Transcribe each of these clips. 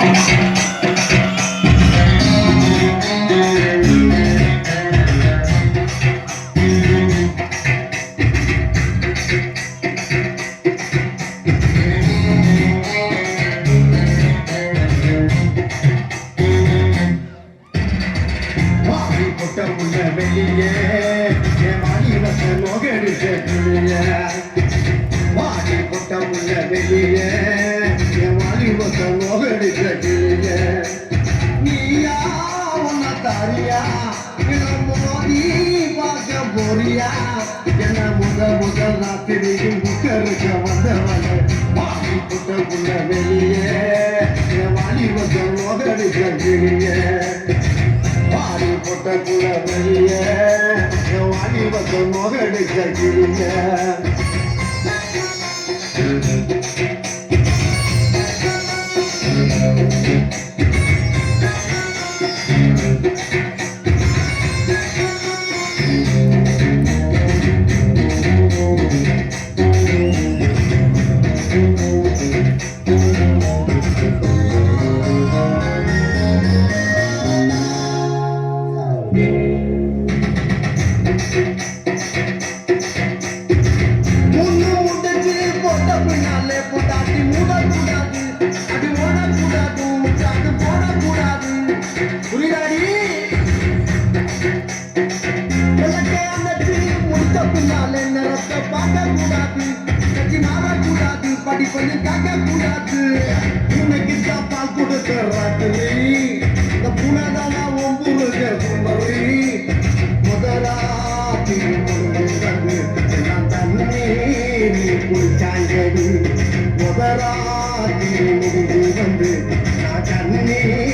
Thanks. நீயா உன்ன தாரியா இளம் மோதி பார்க்க போறியா என்ன முத முதல் ராத்திரியில் முக்கருக்க வந்தவனே. வாடி கொட்ட முள்ள வெளியே என் வாடி வந்த நோகடிச்ச கிளியே பாடி போட்ட குல வெளிய வாணி வந்து மோகடிச்ச கிளிய புரியாடி விளக்கே அணைச்சு முடித்த பின்னாலே நிறத்தை பார்க்கக்கூடாது. கட்சி மாறக்கூடாது படிப்பையும் காக்கக்கூடாது. உனக்கு சாப்பால் கொடுத்த ராத்திரி. இந்த புனதான ஒம்புருக சுமரி முதலாத்தி முழுங்கு நான் தண்ணீர் குளிச்சாங்கடி முதலாத்தி முழுங்கு வந்து நான் தண்ணீர்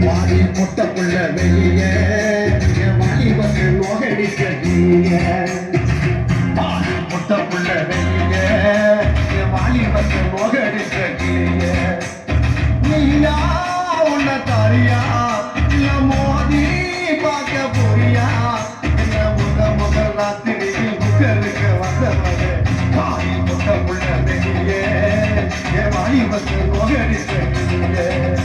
வாடி பொட்ட புள்ள வெளிய. வாடி வந்து நோகடிக்க வாடி பொட்ட புள்ள வெளிய. வாடி வந்து நோகடிக்க நீயா. உன்ன தாரியா? இல்ல மோதி பார்க்க போறியா? என்ன முத முத ராத்திரியில் புகழுக்க வந்தவனே காரி முட்ட முள்ள வெளியே. என் வாணி வந்து நோகடிச்சே அடே